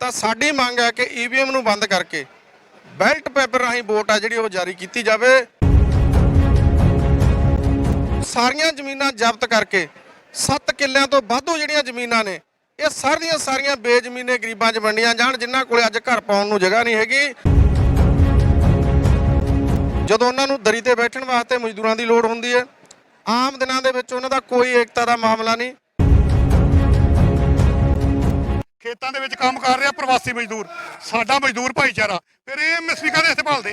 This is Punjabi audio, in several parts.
ਤਾਂ ਸਾਡੀ ਮੰਗ ਹੈ ਕਿ ਈਵੀਐਮ ਨੂੰ ਬੰਦ ਕਰਕੇ ਬੈਲਟ ਪੇਪਰ ਰਾਹੀਂ ਵੋਟ ਆ ਜਿਹੜੀ ਉਹ ਜਾਰੀ ਕੀਤੀ ਜਾਵੇ। ਸਾਰੀਆਂ ਜ਼ਮੀਨਾਂ ਜ਼ਬਤ ਕਰਕੇ 7 ਕਿੱਲਿਆਂ ਤੋਂ ਵਾਧੂ ਜਿਹੜੀਆਂ ਜ਼ਮੀਨਾਂ ਨੇ, ਇਹ ਸਾਰੀਆਂ ਸਾਰੀਆਂ ਬੇਜ਼ਮੀਨੇ ਗਰੀਬਾਂ 'ਚ ਵੰਡੀਆਂ ਜਾਣ, ਜਿਨ੍ਹਾਂ ਕੋਲੇ ਅੱਜ ਘਰ ਪਾਉਣ ਨੂੰ ਜਗ੍ਹਾ ਨਹੀਂ ਹੈਗੀ। ਜਦੋਂ ਉਹਨਾਂ ਨੂੰ ਦਰੀ ਤੇ ਬੈਠਣ ਵਾਸਤੇ ਮਜ਼ਦੂਰਾਂ ਦੀ ਲੋੜ ਹੁੰਦੀ ਹੈ, ਆਮ ਦਿਨਾਂ ਦੇ ਵਿੱਚ ਉਹਨਾਂ ਦਾ ਕੋਈ ਏਕਤਾ ਦਾ ਮਾਮਲਾ ਨਹੀਂ। ਖੇਤਾਂ ਦੇ ਵਿੱਚ ਕੰਮ ਕਰ ਰਿਹਾ ਪ੍ਰਵਾਸੀ ਮਜ਼ਦੂਰ, ਸਾਡਾ ਮਜ਼ਦੂਰ ਭਾਈਚਾਰਾ। ਫਿਰ ਇਹ ਐਮਐਸਪੀ ਕਾਹਦੇ ਇੱਥੇ ਭਾਲਦੇ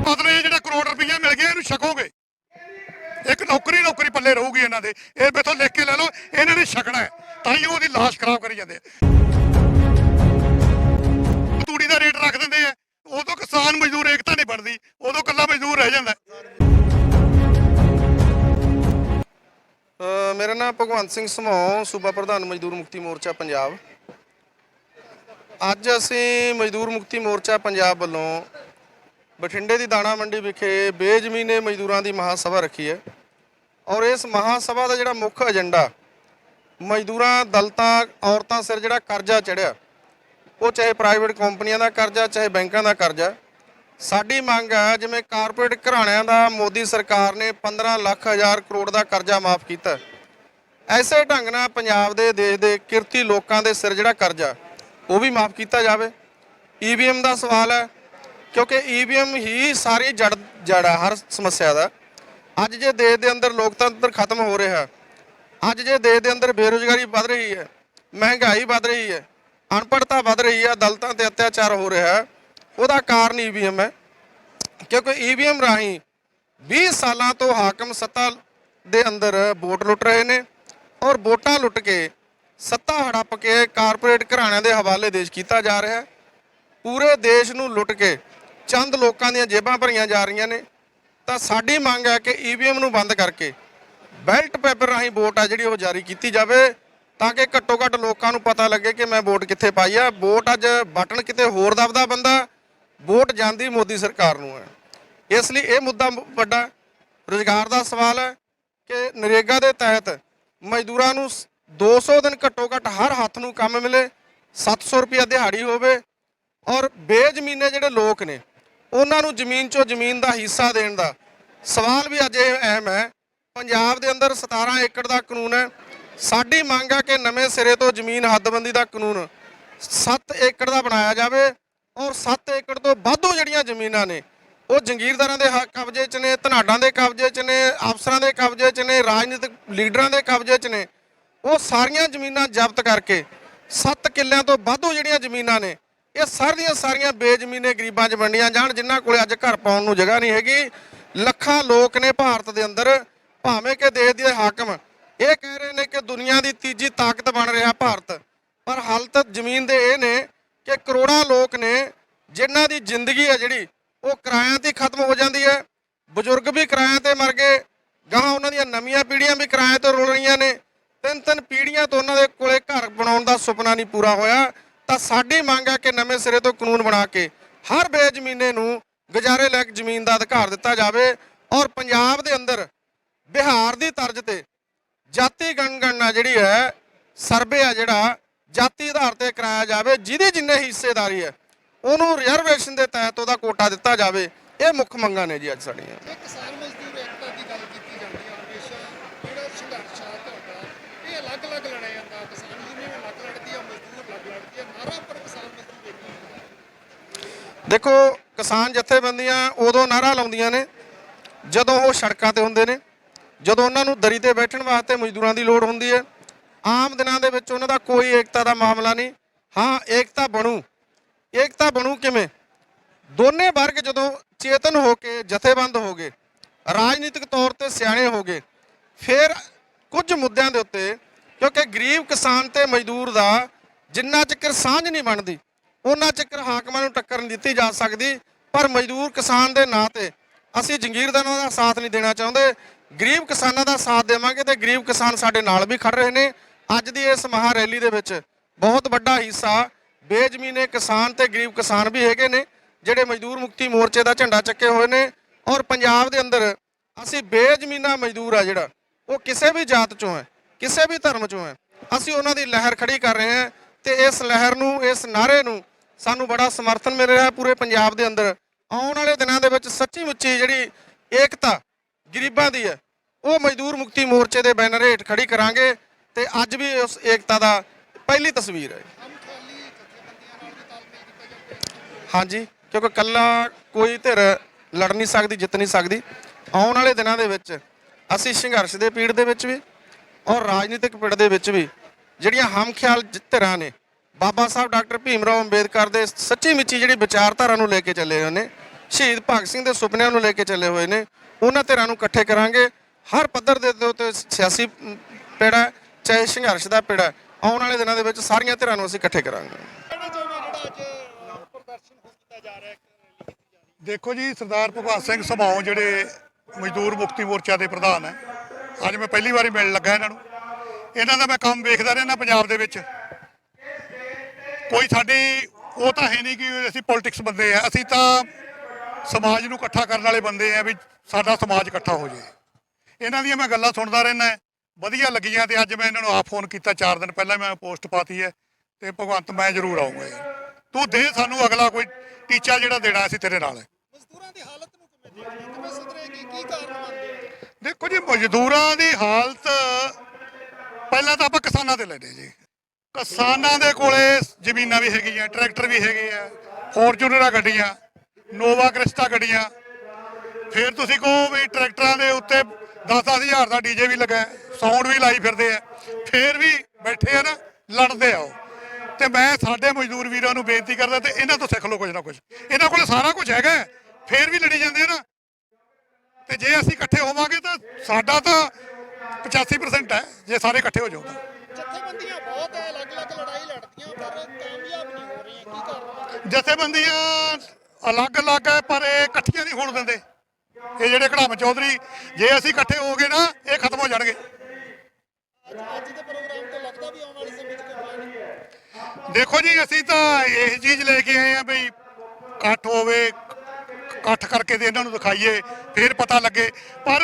ਮਤਲਬ ਇਹ ਜਿਹੜਾ ਕਰੋੜ ਰੁਪਈਆ ਮਿਲ ਗਿਆ, ਇਹਨੂੰ ਛਕੋਗੇ? ਇੱਕ ਨੌਕਰੀ ਨੌਕਰੀ ਪੱਲੇ ਰਹੂਗੀ ਇਹਨਾਂ ਦੇ। ਇਹ ਮੇਥੋਂ ਲਿਖ ਕੇ ਲੈ ਲਓ, ਇਹਨਾਂ ਨੇ ਛਕਣਾ ਹੈ, ਤਾਂ ਹੀ ਉਹਦੀ ਲਾਸ਼ ਖਰਾਬ ਕਰੀ ਜਾਂਦੇ ਤੂੜੀ ਦਾ ਰੇਟ ਰੱਖ ਦਿੰਦੇ ਆ। ਉਦੋਂ ਕਿਸਾਨ ਮਜ਼ਦੂਰ ਏਕਤਾ ਨਹੀਂ ਬਣਦੀ, ਉਦੋਂ ਕੱਲਾ ਮਜ਼ਦੂਰ ਰਹਿ ਜਾਂਦਾ। ਮੇਰਾ ਨਾਮ ਭਗਵੰਤ ਸਿੰਘ ਸਮੂਹ, ਸੂਬਾ ਪ੍ਰਧਾਨ ਮਜ਼ਦੂਰ ਮੁਕਤੀ ਮੋਰਚਾ ਪੰਜਾਬ। ਅੱਜ ਅਸੀਂ ਮਜ਼ਦੂਰ ਮੁਕਤੀ ਮੋਰਚਾ ਪੰਜਾਬ ਵੱਲੋਂ ਬਠਿੰਡੇ ਦੀ ਦਾਣਾ ਮੰਡੀ ਵਿਖੇ ਬੇਜ਼ਮੀਨੇ ਮਜ਼ਦੂਰਾਂ ਦੀ ਮਹਾਸਭਾ ਰੱਖੀ ਹੈ ਔਰ ਇਸ ਮਹਾਸਭਾ ਦਾ ਜਿਹੜਾ ਮੁੱਖ ਏਜੰਡਾ ਮਜ਼ਦੂਰਾਂ, ਦਲਤਾਂ, ਔਰਤਾਂ ਸਿਰ ਜਿਹੜਾ ਕਰਜ਼ਾ ਚੜਿਆ ਉਹ ਚਾਹੇ ਪ੍ਰਾਈਵੇਟ ਕੰਪਨੀਆਂ ਦਾ ਕਰਜ਼ਾ, ਚਾਹੇ ਬੈਂਕਾਂ ਦਾ ਕਰਜ਼ਾ, ਸਾਡੀ ਮੰਗ ਹੈ ਜਿਵੇਂ ਕਾਰਪੋਰੇਟ ਘਰਾਣਿਆਂ ਦਾ ਮੋਦੀ ਸਰਕਾਰ ਨੇ 15 ਲੱਖ ਹਜ਼ਾਰ ਕਰੋੜ ਦਾ ਕਰਜ਼ਾ ਮਾਫ ਕੀਤਾ। ਐਸੇ ਢੰਗ ਨਾਲ ਪੰਜਾਬ ਦੇ, ਦੇਸ਼ ਦੇ ਕਿਰਤੀ ਲੋਕਾਂ ਦੇ ਸਿਰ ਜਿਹੜਾ ਕਰਜ਼ਾ, ਉਹ ਵੀ ਮਾਫ ਕੀਤਾ ਜਾਵੇ। ਈਵੀਐਮ ਦਾ ਸਵਾਲ ਹੈ, ਕਿਉਂਕਿ ਈਵੀਐਮ ਹੀ ਸਾਰੀ ਜੜ, ਜੜਾ ਹਰ ਸਮੱਸਿਆ ਦਾ। ਅੱਜ ਜੇ ਦੇਸ਼ ਦੇ ਅੰਦਰ ਲੋਕਤੰਤਰ ਖਤਮ ਹੋ ਰਿਹਾ, ਅੱਜ ਜੇ ਦੇਸ਼ ਦੇ ਅੰਦਰ ਬੇਰੁਜ਼ਗਾਰੀ ਵੱਧ ਰਹੀ ਹੈ, ਮਹਿੰਗਾਈ ਵੱਧ ਰਹੀ ਹੈ ਅਨਪੜ੍ਹਤਾ ਵੱਧ ਰਹੀ ਹੈ ਦਲਤਾਂ ਤੇ ਅਤਿਆਚਾਰ ਹੋ ਰਿਹਾ ਹੈ, ਉਹਦਾ ਕਾਰਨ ਈਵੀਐਮ ਹੈ। ਕਿਉਂਕਿ ਈਵੀਐਮ ਰਾਹੀਂ 20 ਸਾਲਾਂ ਤੋਂ ਹਾਕਮ ਸੱਤਾ ਦੇ ਅੰਦਰ ਵੋਟ ਲੁੱਟ ਰਹੇ ਨੇ ਔਰ ਵੋਟਾਂ ਲੁੱਟ ਕੇ ਸੱਤਾ ਹੜੱਪ ਕੇ ਕਾਰਪੋਰੇਟ ਘਰਾਣਿਆਂ ਦੇ ਹਵਾਲੇ ਦੇਸ਼ ਕੀਤਾ ਜਾ ਰਿਹਾ ਹੈ। ਪੂਰੇ ਦੇਸ਼ ਨੂੰ ਲੁੱਟ ਕੇ ਚੰਦ ਲੋਕਾਂ ਦੀਆਂ ਜੇਬਾਂ ਭਰੀਆਂ ਜਾ ਰਹੀਆਂ ਨੇ। ਤਾਂ ਸਾਡੀ ਮੰਗ ਹੈ ਕਿ ਈਵੀਐਮ ਨੂੰ ਬੰਦ ਕਰਕੇ ਬੈਲਟ ਪੇਪਰ ਰਾਹੀਂ ਵੋਟ ਆ ਜਿਹੜੀ ਉਹ ਜਾਰੀ ਕੀਤੀ ਜਾਵੇ ਤਾਂ ਕਿ ਘੱਟੋ ਘੱਟ ਲੋਕਾਂ ਨੂੰ ਪਤਾ ਲੱਗੇ ਕਿ ਮੈਂ ਵੋਟ ਕਿੱਥੇ ਪਾਈ ਆ। ਵੋਟ ਅੱਜ ਬਟਨ ਕਿਤੇ ਹੋਰ ਦਬਦਾ ਬੰਦਾ, ਵੋਟ ਜਾਂਦੀ ਮੋਦੀ ਸਰਕਾਰ ਨੂੰ ਹੈ। ਇਸ ਲਈ ਇਹ ਮੁੱਦਾ ਵੱਡਾ ਰੋਜ਼ਗਾਰ ਦਾ ਸਵਾਲ ਹੈ ਕਿ ਨਰੇਗਾ ਦੇ ਤਹਿਤ ਮਜ਼ਦੂਰਾਂ ਨੂੰ ਸ- 200 ਦਿਨ ਘੱਟੋ ਘੱਟ ਹਰ ਹੱਥ ਨੂੰ ਕੰਮ ਮਿਲੇ 700 ਰੁਪਿਆ ਦਿਹਾੜੀ ਹੋਵੇ। ਔਰ ਬੇਜ਼ਮੀਨੇ ਜਿਹੜੇ ਲੋਕ ਨੇ, ਉਹਨਾਂ ਨੂੰ ਜ਼ਮੀਨ ਚੋਂ ਜ਼ਮੀਨ ਦਾ ਹਿੱਸਾ ਦੇਣ ਦਾ ਸਵਾਲ ਵੀ ਅੱਜ ਇਹ ਅਹਿਮ ਹੈ। ਪੰਜਾਬ ਦੇ ਅੰਦਰ 17 ਏਕੜ ਦਾ ਕਾਨੂੰਨ ਹੈ। ਸਾਡੀ ਮੰਗ ਹੈ ਕਿ ਨਵੇਂ ਸਿਰੇ ਤੋਂ ਜ਼ਮੀਨ ਹੱਦਬੰਦੀ ਦਾ ਕਾਨੂੰਨ 7 ਏਕੜ ਦਾ ਬਣਾਇਆ ਜਾਵੇ ਔਰ 7 ਏਕੜ ਤੋਂ ਵਾਧੂ ਜਿਹੜੀਆਂ ਜ਼ਮੀਨਾਂ ਨੇ ਉਹ ਜੰਗੀਰਦਾਰਾਂ ਦੇ ਹ- ਕਬਜ਼ੇ 'ਚ ਨੇ, ਧਨਾਡਾਂ ਦੇ ਕਬਜ਼ੇ 'ਚ ਨੇ, ਅਫਸਰਾਂ ਦੇ ਕਬਜ਼ੇ 'ਚ ਨੇ, ਰਾਜਨੀਤਿਕ ਲੀਡਰਾਂ ਦੇ ਕਬਜ਼ੇ 'ਚ ਨੇ। ਉਹ ਸਾਰੀਆਂ ਜ਼ਮੀਨਾਂ ਜ਼ਬਤ ਕਰਕੇ 7 ਕਿੱਲਿਆਂ ਤੋਂ ਵਾਧੂ ਜਿਹੜੀਆਂ ਜ਼ਮੀਨਾਂ ਨੇ, ਇਹ ਸਾਰੀਆਂ ਸਾਰੀਆਂ ਬੇਜ਼ਮੀਨੇ ਗਰੀਬਾਂ 'ਚ ਵੰਡੀਆਂ ਜਾਣ, ਜਿਨ੍ਹਾਂ ਕੋਲੇ ਅੱਜ ਘਰ ਪਾਉਣ ਨੂੰ ਜਗ੍ਹਾ ਨਹੀਂ ਹੈਗੀ। ਲੱਖਾਂ ਲੋਕ ਨੇ ਭਾਰਤ ਦੇ ਅੰਦਰ, ਭਾਵੇਂ ਕਿ ਦੇਸ਼ ਦੇ ਹਾਕਮ ਇਹ ਕਹਿ ਰਹੇ ਨੇ ਕਿ ਦੁਨੀਆ ਦੀ ਤੀਜੀ ਤਾਕਤ ਬਣ ਰਿਹਾ ਭਾਰਤ। ਪਰ ਹਾਲਤ ਜ਼ਮੀਨ ਦੇ ਇਹ ਨੇ ਕਿ ਕਰੋੜਾਂ ਲੋਕ ਨੇ, ਜਿਨ੍ਹਾਂ ਦੀ ਜ਼ਿੰਦਗੀ ਹੈ ਜਿਹੜੀ ਉਹ ਕਿਰਾਇਆਂ ਤੇ ਹੀ ਖਤਮ ਹੋ ਜਾਂਦੀ ਹੈ। ਬਜ਼ੁਰਗ ਵੀ ਕਿਰਾਇਆਂ ਤੇ ਮਰ ਗਏ। ਗਾਹਾਂ ਉਹਨਾਂ ਦੀਆਂ ਨਵੀਆਂ ਪੀੜ੍ਹੀਆਂ ਵੀ ਕਿਰਾਏ ਤੇ ਰੁਲ ਰਹੀਆਂ ਨੇ। ਤਿੰਨ ਤਿੰਨ ਪੀੜ੍ਹੀਆਂ ਤੋਂ ਉਹਨਾਂ ਦੇ ਕੋਲੇ ਘਰ ਬਣਾਉਣ ਦਾ ਸੁਪਨਾ ਨਹੀਂ ਪੂਰਾ ਹੋਇਆ। ਤਾਂ ਸਾਡੀ ਮੰਗ ਹੈ ਕਿ ਨਵੇਂ ਸਿਰੇ ਤੋਂ ਕਾਨੂੰਨ ਬਣਾ ਕੇ ਹਰ ਬੇਜ਼ਮੀਨੇ ਨੂੰ ਗੁਜ਼ਾਰੇ ਲਾਇਕ ਜ਼ਮੀਨ ਦਾ ਅਧਿਕਾਰ ਦਿੱਤਾ ਜਾਵੇ ਔਰ ਪੰਜਾਬ ਦੇ ਅੰਦਰ ਬਿਹਾਰ ਦੀ ਤਰਜ਼ ਤੇ ਜਾਤੀ ਗਣਗਣਨਾ ਜਿਹੜੀ ਹੈ ਸਰਵੇ ਆ ਜਿਹੜਾ, ਜਾਤੀ ਆਧਾਰ ਤੇ ਕਰਾਇਆ ਜਾਵੇ, ਜਿਹਦੇ ਜਿੰਨੇ ਹਿੱਸੇਦਾਰੀ ਹੈ ਉਹਨੂੰ ਰਿਜ਼ਰਵੇਸ਼ਨ ਦੇ ਤਹਿਤ ਉਹਦਾ ਕੋਟਾ ਦਿੱਤਾ ਜਾਵੇ ਇਹ ਮੁੱਖ ਮੰਗਾਂ ਨੇ ਜੀ ਅੱਜ ਸਾਡੀਆਂ। ਇਹ ਕਿਸਾਨ ਮਜ਼ਦੂਰ ਏਕਤਾ ਦੀ ਗੱਲ ਕੀਤੀ ਜਾਂਦੀ ਹੈ ਹਮੇਸ਼ਾ ਜਿਹੜਾ ਸੰਘਰਸ਼ ਆ ਤੁਹਾਡਾ ਇਹ ਅਲੱਗ-ਅਲੱਗ ਲੜਿਆ ਜਾਂਦਾ ਕਿਸਾਨ ਯੂਨੀਅਨ ਅਲੱਗ ਲੜਦੀ ਹੈ ਮਜ਼ਦੂਰ ਅਲੱਗ ਲੜਦੀ ਹੈ ਨਾਰਾ ਪਰ ਕਿਸਾਨ ਮਜ਼ਦੂਰ ਇੱਕ ਹੀ ਹੁੰਦਾ ਦੇਖੋ ਕਿਸਾਨ ਜਥੇਬੰਦੀਆਂ ਉਦੋਂ ਨਾਰਾ ਲਾਉਂਦੀਆਂ ਨੇ ਜਦੋਂ ਉਹ ਸੜਕਾਂ ਤੇ ਹੁੰਦੇ ਨੇ ਜਦੋਂ ਉਹਨਾਂ ਨੂੰ ਦਰੀ ਤੇ ਬੈਠਣ ਵਾਸਤੇ ਮਜ਼ਦੂਰਾਂ ਦੀ ਲੋੜ ਹੁੰਦੀ ਹੈ। ਆਮ ਦਿਨਾਂ ਦੇ ਵਿੱਚ ਉਹਨਾਂ ਦਾ ਕੋਈ ਏਕਤਾ ਦਾ ਮਾਮਲਾ ਨਹੀਂ। ਹਾਂ ਏਕਤਾ ਬਣੂ। ਏਕਤਾ ਬਣੂ ਕਿਵੇਂ? ਦੋਨੇ ਵਰਗ ਜਦੋਂ ਚੇਤਨ ਹੋ ਕੇ ਜਥੇਬੰਦ ਹੋ ਗਏ, ਰਾਜਨੀਤਿਕ ਤੌਰ ਤੇ ਸਿਆਣੇ ਹੋ ਗਏ, ਫਿਰ ਕੁਝ ਮੁੱਦਿਆਂ ਦੇ ਉੱਤੇ, ਕਿਉਂਕਿ ਗਰੀਬ ਕਿਸਾਨ ਤੇ ਮਜ਼ਦੂਰ ਦਾ ਜਿੰਨਾ ਚਿਰ ਸਾਂਝ ਨਹੀਂ ਬਣਦੀ, ਉਹਨਾਂ ਚਿਰ ਹਾਕਮਾਂ ਨੂੰ ਟੱਕਰ ਨਹੀਂ ਦਿੱਤੀ ਜਾ ਸਕਦੀ, ਪਰ ਮਜ਼ਦੂਰ ਕਿਸਾਨ ਦੇ ਨਾਂ ਤੇ ਅਸੀਂ ਜੰਗੀਰਦਾਰਾਂ ਦਾ ਸਾਥ ਨਹੀਂ ਦੇਣਾ ਚਾਹੁੰਦੇ, ਗਰੀਬ ਕਿਸਾਨਾਂ ਦਾ ਸਾਥ ਦੇਵਾਂਗੇ ਤੇ ਗਰੀਬ ਕਿਸਾਨ ਸਾਡੇ ਨਾਲ ਵੀ ਖੜ ਰਹੇ ਨੇ। ਅੱਜ ਦੀ ਇਸ ਮਹਾ ਰੈਲੀ ਦੇ ਵਿੱਚ ਬਹੁਤ ਵੱਡਾ ਹਿੱਸਾ ਬੇਜ਼ਮੀਨੇ ਕਿਸਾਨ ਤੇ ਗਰੀਬ ਕਿਸਾਨ ਵੀ ਹੈਗੇ ਨੇ, ਜਿਹੜੇ ਮਜ਼ਦੂਰ ਮੁਕਤੀ ਮੋਰਚੇ ਦਾ ਝੰਡਾ ਚੱਕੇ ਹੋਏ ਨੇ ਔਰ ਪੰਜਾਬ ਦੇ ਅੰਦਰ ਅਸੀਂ ਬੇਜ਼ਮੀਨਾ ਮਜ਼ਦੂਰ ਆ ਜਿਹੜਾ, ਉਹ ਕਿਸੇ ਵੀ ਜਾਤ ਚੋਂ ਹੈ, ਕਿਸੇ ਵੀ ਧਰਮ ਚੋਂ ਹੈ, ਅਸੀਂ ਉਹਨਾਂ ਦੀ ਲਹਿਰ ਖੜੀ ਕਰ ਰਹੇ ਹਾਂ ਤੇ ਇਸ ਲਹਿਰ ਨੂੰ, ਇਸ ਨਾਰੇ ਨੂੰ ਸਾਨੂੰ ਬੜਾ ਸਮਰਥਨ ਮਿਲ ਰਿਹਾ ਪੂਰੇ ਪੰਜਾਬ ਦੇ ਅੰਦਰ। ਆਉਣ ਵਾਲੇ ਦਿਨਾਂ ਦੇ ਵਿੱਚ ਸੱਚੀ ਮੁੱਚੀ ਜਿਹੜੀ ਏਕਤਾ ਗਰੀਬਾਂ ਦੀ ਹੈ, ਉਹ ਮਜ਼ਦੂਰ ਮੁਕਤੀ ਮੋਰਚੇ ਦੇ ਬੈਨਰ ਹੇਠ ਖੜੀ ਕਰਾਂਗੇ ਤੇ ਅੱਜ ਵੀ ਉਸ ਏਕਤਾ ਦਾ ਪਹਿਲੀ ਤਸਵੀਰ ਹੈ ਹਮ ਖਾਲੀ ਜਥੇਬੰਦੀਆਂ ਨਾਲ ਵੀ ਤਾਲਮੇਲ ਕੀਤਾ ਜਾਵੇ ਹਾਂਜੀ ਕਿਉਂਕਿ ਕੱਲਾ ਕੋਈ ਧਿਰ ਲੜ ਨਹੀਂ ਸਕਦੀ ਜਿੱਤ ਨਹੀਂ ਸਕਦੀ ਆਉਣ ਵਾਲੇ ਦਿਨਾਂ ਦੇ ਵਿੱਚ ਅਸੀਂ ਸੰਘਰਸ਼ ਦੇ ਪੀੜ ਦੇ ਵਿੱਚ ਵੀ ਔਰ ਰਾਜਨੀਤਿਕ ਪੀੜ ਦੇ ਵਿੱਚ ਵੀ ਜਿਹੜੀਆਂ ਹਮ ਖਿਆਲ ਧਿਰਾਂ ਨੇ ਬਾਬਾ ਸਾਹਿਬ ਡਾਕਟਰ ਭੀਮ ਰਾਓ ਅੰਬੇਦਕਰ ਦੇ ਸੱਚੀ ਮਿੱਚੀ ਜਿਹੜੀ ਵਿਚਾਰਧਾਰਾ ਨੂੰ ਲੈ ਕੇ ਚੱਲੇ ਹੋਏ ਨੇ ਸ਼ਹੀਦ ਭਗਤ ਸਿੰਘ ਦੇ ਸੁਪਨਿਆਂ ਨੂੰ ਲੈ ਕੇ ਚੱਲੇ ਹੋਏ ਨੇ ਉਹਨਾਂ ਧਿਰਾਂ ਨੂੰ ਇਕੱਠੇ ਕਰਾਂਗੇ ਹਰ ਪੱਧਰ ਦੇ ਉੱਤੇ ਸਿਆਸੀ ਮ, ਹੈ, ਚਾਹੇ ਸੰਘਰਸ਼ ਦਾ ਪਿੜਾ ਹੈ। ਆਉਣ ਵਾਲੇ ਦਿਨਾਂ ਦੇ ਵਿੱਚ ਸਾਰੀਆਂ ਧਿਰਾਂ ਨੂੰ ਅਸੀਂ ਇਕੱਠੇ ਕਰਾਂਗੇ ਕਹਿਣਾ ਚਾਹੁੰਦੇ ਜਿਹੜਾ ਅੱਜ ਅ, ਪ੍ਰਦਰਸ਼ਨ ਹੋ ਕੀਤਾ ਜਾ ਰਿਹਾ ਦੇਖੋ ਜੀ, ਸਰਦਾਰ ਭਗਵੰਤ ਸਿੰਘ ਸਭਾਉ ਜਿਹੜੇ ਮਜ਼ਦੂਰ ਮੁਕਤੀ ਮੋਰਚਾ ਦੇ ਪ੍ਰਧਾਨ ਹੈ, ਅੱਜ ਮੈਂ ਪਹਿਲੀ ਵਾਰੀ ਮਿਲਣ ਲੱਗਾ ਇਹਨਾਂ ਨੂੰ। ਇਹਨਾਂ ਦਾ ਮੈਂ ਕੰਮ ਵੇਖਦਾ ਰਹਿਣਾ ਪੰਜਾਬ ਦੇ ਵਿੱਚ। ਕੋਈ ਸਾਡੀ, ਉਹ ਤਾਂ ਹੈ ਨਹੀਂ ਕਿ ਅਸੀਂ ਪੋਲਿਟਿਕਸ ਬੰਦੇ ਆ। ਅਸੀਂ ਤਾਂ ਸਮਾਜ ਨੂੰ ਇਕੱਠਾ ਕਰਨ ਵਾਲੇ ਬੰਦੇ ਆ ਵੀ ਸਾਡਾ ਸਮਾਜ ਇਕੱਠਾ ਹੋ ਜਾਏ। ਇਹਨਾਂ ਦੀਆਂ ਮੈਂ ਗੱਲਾਂ ਸੁਣਦਾ ਰਹਿਣਾ ਵਧੀਆ ਲੱਗੀਆਂ ਤੇ ਅੱਜ ਮੈਂ ਇਹਨਾਂ ਨੂੰ ਆਪ ਫੋਨ ਕੀਤਾ। 4 ਦਿਨ ਪਹਿਲਾਂ ਮੈਂ ਪੋਸਟ ਪਾਤੀ ਹੈ ਤੇ ਭਗਵੰਤ ਮੈਂ ਜ਼ਰੂਰ ਆਉਂਗਾ ਯਾਰ ਤੂੰ ਦੇ ਸਾਨੂੰ ਅਗਲਾ ਕੋਈ ਟੀਚਾ ਜਿਹੜਾ ਦੇਣਾ ਅਸੀਂ ਤੇਰੇ ਨਾਲ। ਹੈ ਮਜ਼ਦੂਰਾਂ ਦੀ ਹਾਲਤ ਨੂੰ ਕਿਵੇਂ ਦੇਖਦੇ ਹੋ? ਕਿਵੇਂ ਸੁਧਰੇ? ਕੀ ਕੀ ਕਾਰਨ ਮੰਨਦੇ ਹੋ ਦੇਖੋ ਜੀ ਮਜ਼ਦੂਰਾਂ ਦੀ ਹਾਲਤ ਪਹਿਲਾਂ ਤਾਂ ਆਪਾਂ ਕਿਸਾਨਾਂ ਤੇ ਲੈਦੇ ਜੀ। ਕਿਸਾਨਾਂ ਦੇ ਕੋਲੇ ਜ਼ਮੀਨਾਂ ਵੀ ਹੈਗੀਆਂ ਟਰੈਕਟਰ ਵੀ ਹੈਗੇ ਆ ਫੋਰਚੂਨਰਾਂ ਗੱਡੀਆਂ ਨੋਵਾ ਕ੍ਰਿਸਟਾ ਗੱਡੀਆਂ। ਫਿਰ ਤੁਸੀਂ ਕਹੋ ਵੀ ਟਰੈਕਟਰਾਂ ਦੇ ਉੱਤੇ 10-10 ਹਜ਼ਾਰ ਦਾ ਡੀਜੇ ਵੀ ਲੱਗਾ ਸਾਊਂਡ ਵੀ ਲਾਈ ਫਿਰਦੇ ਆ। ਫਿਰ ਵੀ ਬੈਠੇ ਆ ਨਾ ਲੜਦੇ ਆ ਉਹ। ਤੇ ਮੈਂ ਸਾਡੇ ਮਜ਼ਦੂਰ ਵੀਰਾਂ ਨੂੰ ਬੇਨਤੀ ਕਰਦਾ ਤੇ ਇਹਨਾਂ ਤੋਂ ਸਿੱਖ ਲਓ ਕੁਝ ਨਾ ਕੁਝ। ਇਹਨਾਂ ਕੋਲੇ ਸਾਰਾ ਕੁਝ ਹੈਗਾ ਫਿਰ ਵੀ ਲੜੀ ਜਾਂਦੇ ਆ ਨਾ। ਤੇ ਜੇ ਅਸੀਂ ਇਕੱਠੇ ਹੋਵਾਂਗੇ ਤਾਂ ਸਾਡਾ ਤਾਂ 85% ਹੈ ਜੇ ਸਾਰੇ ਇਕੱਠੇ ਹੋ ਜਾਓ ਤਾਂ। ਜਥੇਬੰਦੀਆਂ ਬਹੁਤ ਹੈ ਅਲੱਗ-ਅਲੱਗ ਲੜਾਈ ਲੜਦੀਆਂ ਪਰ ਕਾਮਯਾਬ ਨਹੀਂ ਹੋ ਰਹੀਆਂ ਕੀ ਕਾਰਨ ਮੰਨਦੇ ਹੋ? ਜਥੇਬੰਦੀਆਂ ਅਲੱਗ-ਅਲੱਗ ਹੈ ਪਰ ਇਹ ਇਕੱਠੀਆਂ ਨਹੀਂ ਹੋਣ ਦਿੰਦੇ। ਇਹ ਜਿਹੜੇ ਕੜਾਮ ਚੌਧਰੀ ਜੇ ਅਸੀਂ ਇਕੱਠੇ ਹੋ ਗਏ ਨਾ ਇਹ ਖਤਮ ਹੋ ਜਾਣਗੇ। ਦੇਖੋ ਜੀ ਅਸੀਂ ਤਾਂ ਇਹ ਚੀਜ਼ ਲੈ ਕੇ ਆਏ ਆ ਬਈ ਇਕੱਠ ਹੋਵੇ ਇਕੱਠ ਕਰਕੇ ਤੇ ਇਹਨਾਂ ਨੂੰ ਦਿਖਾਈਏ ਫਿਰ ਪਤਾ ਲੱਗੇ। ਪਰ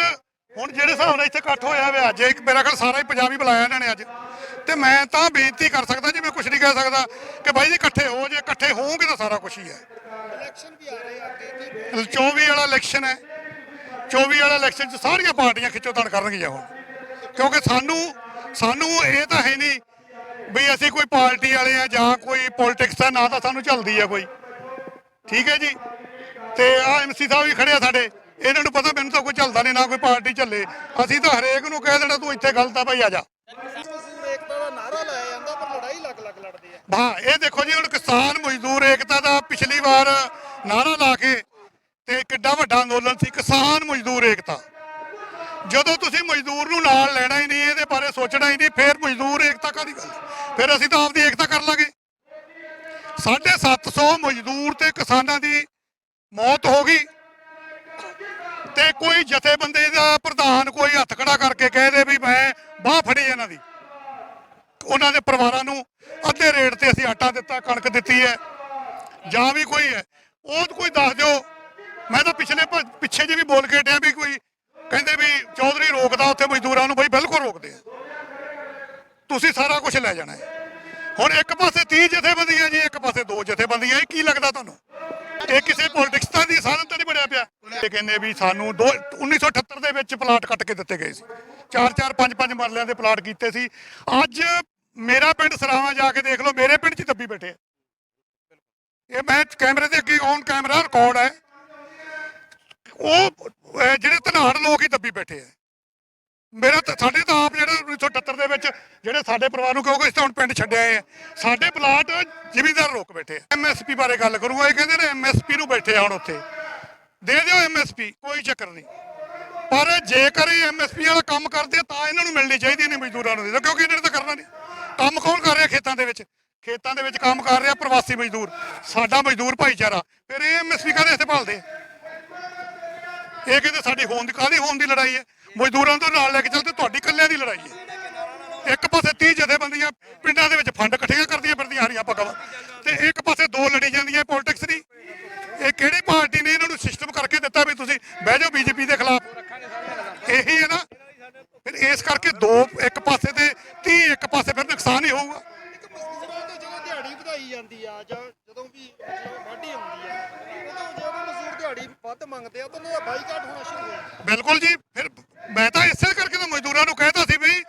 ਹੁਣ ਜਿਹੜੇ ਹਿਸਾਬ ਨਾਲ ਇੱਥੇ ਇਕੱਠ ਹੋਇਆ ਹੋਇਆ ਅੱਜ ਇੱਕ ਮੇਰਾ ਖਿਆਲ ਸਾਰਾ ਹੀ ਪੰਜਾਬੀ ਬੁਲਾਇਆ ਇਹਨਾਂ ਨੇ ਅੱਜ। ਤੇ ਮੈਂ ਤਾਂ ਬੇਨਤੀ ਕਰ ਸਕਦਾ ਜੀ ਮੈਂ ਕੁਝ ਨਹੀਂ ਕਹਿ ਸਕਦਾ ਕਿ ਬਾਈ ਜੀ ਇਕੱਠੇ ਹੋ ਜੇ ਇਕੱਠੇ ਹੋਵੋਗੇ ਤਾਂ ਸਾਰਾ ਕੁਝ ਹੀ ਹੈ। ਇਲੈਕਸ਼ਨ ਵੀ ਆ ਰਹੇ ਆ ਅੱਗੇ ਕੀ 24 ਵਾਲਾ ਇਲੈਕਸ਼ਨ ਹੈ। 24 ਵਾਲਾ ਇਲੈਕਸ਼ਨ 'ਚ ਸਾਰੀਆਂ ਪਾਰਟੀਆਂ ਖਿੱਚੋਤਾਣ ਕਰਨਗੀਆਂ ਹੁਣ। ਕਿਉਂਕਿ ਸਾਨੂੰ ਸਾਨੂੰ ਇਹ ਤਾਂ ਹੈ ਨਹੀਂ ਵੀ ਅਸੀਂ ਕੋਈ ਪਾਰਟੀ ਵਾਲੇ ਆ ਜਾਂ ਕੋਈ ਪੋਲਿਟਿਕਸ ਦਾ ਨਾ ਤਾਂ ਸਾਨੂੰ ਚੱਲਦੀ ਆ ਕੋਈ। ਠੀਕ ਹੈ ਜੀ? ਤੇ ਆ ਐਮਸੀ ਸਾਹਿਬ ਵੀ ਖੜੇ ਆ ਸਾਡੇ। ਇਹਨਾਂ ਨੂੰ ਪਤਾ ਮੈਨੂੰ ਤਾਂ ਕੋਈ ਚੱਲਦਾ ਨਹੀਂ, ਨਾ ਕੋਈ ਪਾਰਟੀ ਚੱਲੇ। ਅਸੀਂ ਤਾਂ ਹਰੇਕ ਨੂੰ ਕਹਿ ਦੇਣਾ, ਤੂੰ ਇੱਥੇ ਗਲਤ ਆ ਭਾਈ ਆ ਜਾ। ਹਾਂ, ਇਹ ਦੇਖੋ ਜੀ, ਹੁਣ ਕਿਸਾਨ ਮਜ਼ਦੂਰ ਏਕਤਾ ਦਾ ਪਿਛਲੀ ਵਾਰ ਨਾਰਾ ਲਾ ਕੇ ਤੇ ਕਿੱਡਾ ਵੱਡਾ ਅੰਦੋਲਨ ਸੀ। ਕਿਸਾਨ ਮਜ਼ਦੂਰ ਏਕਤਾ ਜਦੋਂ ਤੁਸੀਂ ਮਜ਼ਦੂਰ ਨੂੰ ਨਾਲ ਲੈਣਾ ਹੀ ਨਹੀਂ ਇਹਦੇ ਬਾਰੇ ਸੋਚਣਾ ਹੀ ਨਹੀਂ ਫਿਰ ਮਜ਼ਦੂਰ ਏਕਤਾ ਕਾਦੀ ਗੱਲ ਫਿਰ ਅਸੀਂ ਤਾਂ ਆਪਦੀ ਏਕਤਾ ਕਰ ਲਾਂਗੇ 750 ਮਜ਼ਦੂਰ ਤੇ ਕਿਸਾਨਾਂ ਦੀ ਮੌਤ ਹੋ ਗਈ ਤੇ ਕੋਈ ਜਥੇਬੰਦੀ ਦਾ ਪ੍ਰਧਾਨ ਕੋਈ ਹੱਥ ਖੜਾ ਕਰਕੇ ਕਹਿ ਦੇ ਵੀ ਮੈਂ ਬਾਹ ਫੜੀ ਇਹਨਾਂ ਦੀ ਉਹਨਾਂ ਦੇ ਪਰਿਵਾਰਾਂ ਨੂੰ ਅੱਧੇ ਰੇਟ ਤੇ ਅਸੀਂ ਆਟਾ ਦਿੱਤਾ, ਕਣਕ ਦਿੱਤੀ ਹੈ, ਜਾਂ ਵੀ ਕੋਈ ਹੈ। ਉਹ ਕੋਈ ਦੱਸ ਦਿਓ। ਮੈਂ ਤਾਂ ਪਿਛਲੇ ਪਿੱਛੇ ਜੇ ਵੀ ਬੋਲ ਕੇ ਹਟਿਆ ਵੀ ਕੋਈ ਕਹਿੰਦੇ ਵੀ ਚੌਧਰੀ ਰੋਕਦਾ ਉੱਥੇ ਮਜ਼ਦੂਰਾਂ ਨੂੰ, ਬਈ ਬਿਲਕੁਲ ਰੋਕਦੇ ਆ। ਤੁਸੀਂ ਸਾਰਾ ਕੁਝ ਲੈ ਜਾਣਾ ਹੈ। ਹੁਣ ਇੱਕ ਪਾਸੇ 30 ਜਥੇਬੰਦੀਆਂ ਜੀ, ਇੱਕ ਪਾਸੇ ਦੋ ਜਥੇਬੰਦੀਆਂ। ਇਹ ਕੀ ਲੱਗਦਾ ਤੁਹਾਨੂੰ? ਇਹ ਕਿਸੇ ਪੋਲਿਟਿਕਸ ਤਾਂ ਦੀ ਸਾਧਨ ਤਾਂ ਨਹੀਂ ਬਣਿਆ ਪਿਆ। ਇਹ ਕਹਿੰਦੇ ਵੀ ਸਾਨੂੰ ਦੋ 1978 ਦੇ ਵਿੱਚ ਪਲਾਟ ਕੱਟ ਕੇ ਦਿੱਤੇ ਗਏ ਸੀ। ਚਾਰ ਚਾਰ, ਪੰਜ ਪੰਜ ਮਰਲਿਆਂ ਦੇ ਪਲਾਟ ਕੀਤੇ ਸੀ। ਅੱਜ ਮੇਰਾ ਪਿੰਡ ਸਰਾਵਾਂ ਜਾ ਕੇ ਦੇਖ ਲਓ, ਮੇਰੇ ਪਿੰਡ 'ਚ ਦੱਬੀ ਬੈਠੇ ਇਹ ਮੈਂ ਕੈਮਰੇ ਦੇ ਅੱਗੇ ਔਨ ਕੈਮਰਾ ਰਿਕਾਰਡ ਹੈ। ਉਹ ਜਿਹੜੇ ਧਨਾੜ ਲੋਕ ਹੀ ਦੱਬੀ ਬੈਠੇ ਆ। ਮੇਰਾ ਸਾਡੇ ਤਾਂ ਆਪ ਜਿਹੜਾ 1978 ਦੇ ਵਿੱਚ ਜਿਹੜੇ ਸਾਡੇ ਪਰਿਵਾਰ ਨੂੰ ਕਹੋਗੇ ਇਸ ਤਾਂ ਹੁਣ ਪਿੰਡ ਛੱਡਿਆ ਆ ਸਾਡੇ ਪਲਾਟ ਜ਼ਿਮੀਦਾਰ ਲੋਕ ਬੈਠੇ ਐਮਐਸਪੀ ਬਾਰੇ ਗੱਲ ਕਰੂਗਾ। ਇਹ ਕਹਿੰਦੇ ਨੇ ਐਮਐਸਪੀ ਨੂੰ ਬੈਠੇ ਆ ਹੁਣ ਉੱਥੇ। ਦੇ ਦਿਓ ਐਮਐਸਪੀ ਕੋਈ ਚੱਕਰ ਨਹੀਂ। ਪਰ ਜੇਕਰ ਇਹ ਐਮਐਸਪੀ ਵਾਲਾ ਕੰਮ ਕਰਦੇ ਆ, ਤਾਂ ਇਹਨਾਂ ਨੂੰ ਮਿਲਣੀ ਚਾਹੀਦੀ ਨੇ ਮਜ਼ਦੂਰਾਂ ਨੂੰ। ਦੇ ਕਿਉਂਕਿ ਇਹਨਾਂ ਨੇ ਤਾਂ ਕਰਨਾ ਨਹੀਂ। ਕੰਮ ਕੌਣ ਕਰ ਰਿਹਾ ਖੇਤਾਂ ਦੇ ਵਿੱਚ? ਖੇਤਾਂ ਦੇ ਵਿੱਚ ਕੰਮ ਕਰ ਰਿਹਾ ਪ੍ਰਵਾਸੀ ਮਜ਼ਦੂਰ। ਸਾਡਾ ਮਜ਼ਦੂਰ ਭਾਈਚਾਰਾ। ਫਿਰ ਇਹ ਐਮਐਸਪੀ ਕਾਹਦੇ ਇੱਥੇ ਭਾਲਦੇ ਇਹ ਕਹਿੰਦੇ ਸਾਡੀ ਹੋਣ ਦੀ ਕਾਹਦੀ ਹੋਣ ਦੀ ਲੜਾਈ ਹੈ? ਮਜ਼ਦੂਰਾਂ ਤੋਂ ਨਾਲ ਲੈ ਕੇ ਚੱਲਦੇ ਤੁਹਾਡੀ ਕੱਲਿਆਂ ਦੀ ਲੜਾਈ ਹੈ। ਇੱਕ ਪਾਸੇ 30 ਜਥੇਬੰਦੀਆਂ ਪਿੰਡਾਂ ਦੇ ਵਿੱਚ ਫੰਡ ਇਕੱਠੀਆਂ ਕਰਦੀਆਂ ਫਿਰਦੀਆਂ ਹਰੀਆਂ ਪੱਗਾਂ ਤੇ ਇੱਕ ਪਾਸੇ ਦੋ ਲੜੀ ਜਾਂਦੀਆਂ ਪੋਲਿਟਿਕਸ ਦੀ। ਇਹ ਕਿਹੜੀ ਪਾਰਟੀ ਨੇ ਇਹਨਾਂ ਨੂੰ ਸਿਸਟਮ ਕਰਕੇ ਦਿੱਤਾ ਵੀ ਤੁਸੀਂ ਬਹਿ ਜਾਓ ਬੀਜੇਪੀ ਦੇ ਖਿਲਾਫ? ਇਸ ਕਰਕੇ ਦੋ ਇੱਕ ਪਾਸੇ ਤੇ 30 ਇੱਕ ਪਾਸੇ ਫਿਰ ਵਧਾਈ ਜਾਂਦੀ ਆ ਜਾਂ ਜਦੋਂ ਵੀ ਮਤਲਬ ਵਾਢੀ ਹੁੰਦੀ ਆ ਉਦੋਂ ਜਦੋਂ ਮਜ਼ਦੂਰ ਦਿਹਾੜੀ ਵੱਧ ਮੰਗਦੇ ਆ ਤਾਂ ਉਹਨਾਂ ਦਾ ਬਾਈਕਾਟ ਹੋਣਾ ਸ਼ੁਰੂ ਹੋ ਜਾਂਦਾ। ਬਿਲਕੁਲ ਜੀ ਫਿਰ ਮੈਂ ਤਾਂ ਇਸੇ ਕਰਕੇ ਤਾਂ ਮਜ਼ਦੂਰਾਂ ਨੂੰ ਕਹਿਤਾ ਸੀ ਵੀ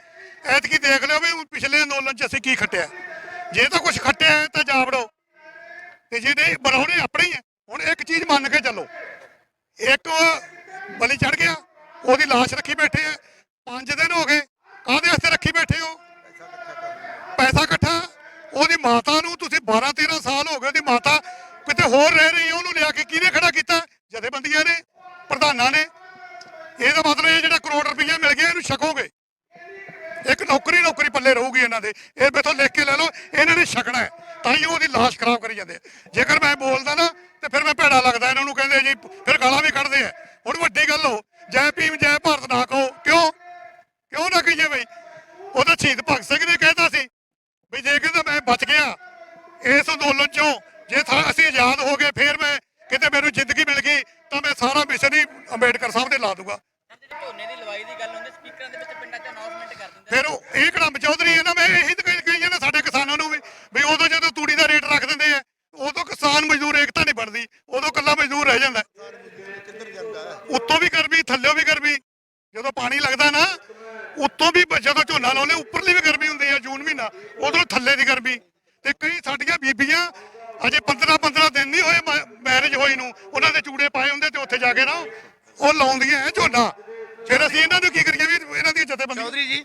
ਐਤਕੀ ਦੇਖ ਲਿਓ ਵੀ ਪਿਛਲੇ ਅੰਦੋਲਨ 'ਚ ਅਸੀਂ ਕੀ ਖੱਟਿਆ। ਜੇ ਤਾਂ ਕੁਝ ਖੱਟਿਆ ਹੈ ਤਾਂ ਜਾ ਵੜੋ। ਤੇ ਜੇ ਨਹੀਂ ਬਣਾਉਣੇ ਆਪਣੇ ਹੀ। ਹੈ ਹੁਣ ਇੱਕ ਚੀਜ਼ ਮੰਨ ਕੇ ਚੱਲੋ। ਇੱਕ ਬਲੀ ਚੜ ਗਿਆ ਉਹਦੀ ਲਾਸ਼ ਰੱਖੀ ਬੈਠੇ ਆ। ਪੰਜ ਦਿਨ ਹੋ ਗਏ। ਕਾਹਦੇ ਵਾਸਤੇ ਰੱਖੀ ਬੈਠੇ ਹੋ? ਪੈਸਾ ਇਕੱਠਾ। ਉਹਦੀ ਮਾਤਾ ਨੂੰ ਤੁਸੀਂ 12 13 ਸਾਲ ਹੋ ਗਏ ਉਹਦੀ ਮਾਤਾ ਕਿਤੇ ਹੋਰ ਰਹਿ ਰਹੀ ਉਹਨੂੰ ਲਿਆ ਕੇ ਕਿਹਨੇ ਖੜਾ ਕੀਤਾ? ਜਥੇਬੰਦੀਆਂ ਨੇ, ਪ੍ਰਧਾਨਾਂ ਨੇ। ਇਹਦਾ ਮਤਲਬ ਇਹ ਜਿਹੜਾ ਕਰੋੜ ਰੁਪਈਆ ਮਿਲ ਗਿਆ, ਇਹਨੂੰ ਛਕੋਗੇ। ਇੱਕ ਨੌਕਰੀ ਨੌਕਰੀ ਪੱਲੇ ਰਹੂਗੀ ਇਹਨਾਂ ਦੇ। ਇਹ ਮੇਥੋਂ ਲਿਖ ਕੇ ਲੈ ਲਓ, ਇਹਨਾਂ ਨੇ ਛਕਣਾ ਹੈ। ਤਾਂ ਹੀ ਉਹਦੀ ਲਾਸ਼ ਖਰਾਬ ਕਰੀ ਜਾਂਦੇ ਆ। ਜੇਕਰ ਮੈਂ ਬੋਲਦਾ ਨਾ, ਤੇ ਫਿਰ ਮੈਂ ਭੈੜਾ ਲੱਗਦਾ, ਇਹਨਾਂ ਨੂੰ ਕਹਿੰਦੇ ਜੀ, ਫਿਰ ਗਾਲਾਂ ਵੀ ਕੱਢਦੇ ਆ। ਹੁਣ ਵੱਡੀ ਗੱਲ ਹੋ, ਜੈ ਭੀਮ, ਜੈ ਭਾਰਤ ਨਾ ਕਹੋ। ਕਿਉਂ? ਕਿਉਂ ਨਾ ਕਹੀਏ ਬਈ? ਉਹ ਤਾਂ ਸ਼ਹੀਦ ਭਗਤ ਸਿੰਘ ਨੇ ਕਹਿਤਾ ਸੀ ਵੀ ਜੇ ਕਹਿੰਦਾ ਮੈਂ ਬਚ ਗਿਆ ਇਸ ਅੰਦੋਲਨ ਚੋਂ, ਜੇ ਥਾ- ਅਸੀਂ ਆਜ਼ਾਦ ਹੋ ਗਏ, ਫਿਰ ਮੈਂ ਕਿਤੇ ਮੈਨੂੰ ਜ਼ਿੰਦਗੀ ਮਿਲ ਗਈ, ਤਾਂ ਮੈਂ ਸਾਰਾ ਮਿਸ਼ਨ ਹੀ ਅੰਬੇਡਕਰ ਸਾਹਿਬ ਦੇ ਲਾ ਦੂੰਗਾ ਸਰ ਜਿਹੜੀ ਝੋਨੇ ਦੀ ਲਵਾਈ ਦੀ ਗੱਲ ਹੁੰਦੀ ਸਪੀਕਰਾਂ ਦੇ ਵਿੱਚ ਪਿੰਡਾਂ 'ਚ ਅਨਾਉਂਸਮੈਂਟ ਕਰ ਦਿੰਦੇ ਫਿਰ ਉਹ ਇਹ ਕੜਮ ਚੌਧਰੀ ਹੈ ਨਾ ਮੈਂ ਇਹੀ ਤਾਂ ਕਹੀ ਕਹੀ ਜਾਂਦਾ ਸਾਡੇ ਕਿਸਾਨਾਂ ਨੂੰ ਵੀ ਵੀ ਉਦੋਂ ਜਦੋਂ ਤੂੜੀ ਦਾ ਰੇਟ ਰੱਖ ਦਿੰਦੇ ਆ ਉਦੋਂ ਕਿਸਾਨ ਮਜ਼ਦੂਰ ਏਕਤਾ ਨਹੀਂ ਬਣਦੀ ਉਦੋਂ ਕੱਲਾ ਮਜ਼ਦੂਰ ਰਹਿ ਜਾਂਦਾ ਉੱਤੋਂ ਵੀ ਗਰਮੀ ਥੱਲਿਓਂ ਵੀ ਗਰਮੀ ਜਦੋਂ ਪਾਣੀ ਲੱਗਦਾ ਨਾ ਉੱਤੋਂ ਵੀ ਜਦੋਂ ਝੋਨਾ ਲਾਉਂਦੇ ਉੱਪਰਲੀ ਵੀ ਗਰਮੀ ਹੁੰਦੀ ਹੈ ਜੂਨ ਮਹੀਨਾ ਉਦੋਂ ਥੱਲੇ ਦੀ ਗਰਮੀ। ਤੇ ਕਈ ਸਾਡੀਆਂ ਬੀਬੀਆਂ ਅਜੇ 15 15 ਦਿਨ ਨਹੀਂ ਹੋਏ ਮੈਰਿਜ ਹੋਈ ਨੂੰ, ਉਹਨਾਂ ਦੇ ਚੂੜੇ ਪਾਏ ਹੁੰਦੇ ਤੇ ਉੱਥੇ ਜਾ ਕੇ ਨਾ ਉਹ ਲਾਉਂਦੀਆਂ ਹੈ ਝੋਨਾ। ਫਿਰ ਅਸੀਂ ਇਹਨਾਂ ਨੂੰ ਕੀ ਕਰੀਏ ਵੀ ਇਹਨਾਂ ਦੀਆਂ ਜਥੇਬੰਦੀਆਂ ਚੌਧਰੀ ਜੀ